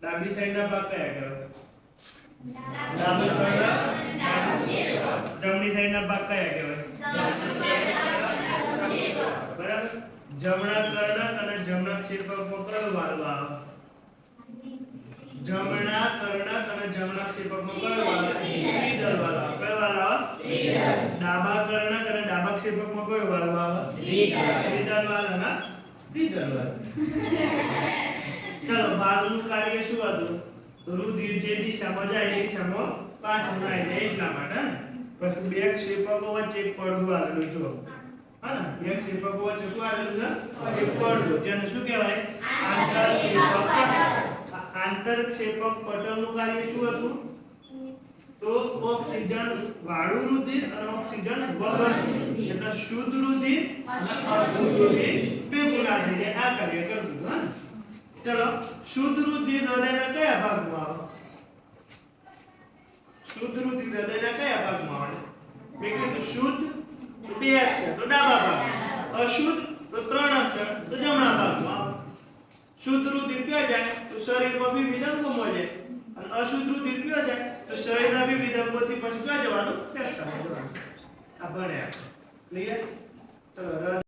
ડાબી સાઈડના ભાગ કયા કહેવાય ડાબું કર્ણ સાઈડના ભાગ કયા કહેવાય? બરાબર. જમણા કર્ણક અને જમણા ક્ષેપકમાં કયો વાલ્વ આવે. જમણા કર્ણક અને જમણા ક્ષેપકમાં કયો વાલ્વ ત્રિદલ વાલ્વ કયો વાલ્વ ડાબા કર્ણક અને ડાબા ક્ષેપકમાં કયો વાલ્વ આવે? ત્રિદલ. વાલ્વ ના ત્રિદલ વાલ્વ ચલો કાર્ય શું હતું રુધિર જે દિશામાં જાય એ દિશામાં પાછું જાય છે એટલા માટે પછી બે ક્ષેપકો વચ્ચે પડવું આવેલું જો. હા બે ક્ષેપકો વચ્ચે શું આવેલું છે? એક પડવું જેને શું કહેવાય? આંતરક્ષેપક આંતરક્ષેપક પટલનું કાર્ય શું હતું? તો ઓક્સિજન વાળું રુધિર અને ઓક્સિજન વગર એટલે શુદ્ધ રુધિર અને અશુદ્ધ રુધિર. ભેગું ના થઈને આ કાર્ય કરતું હતું હા ને? ચલો શુદ્ધ રુધિર હૃદયના કયા ભાગમાં આવે? શુદ્ધ રુધિર હૃદયના કયા ભાગમાં આવે? મેં કીધું શુદ્ધ તો બે અક્ષર તો ડાબા ભાગમાં અશુદ્ધ તો ત્રણ અક્ષર તો જમણા ભાગમાં શુદ્ધ રુધિર ક્યાં જાય? તો શરીરમાં વિવિધ અંગોમાં જાય. અને અશુદ્ધ રુધિર ક્યાં જાય? તો શરીરના વિવિધ અંગોથી પછી ક્યાં જવાનું? ત્યાં આ ભણ્યા. ક્લિયર હૃદય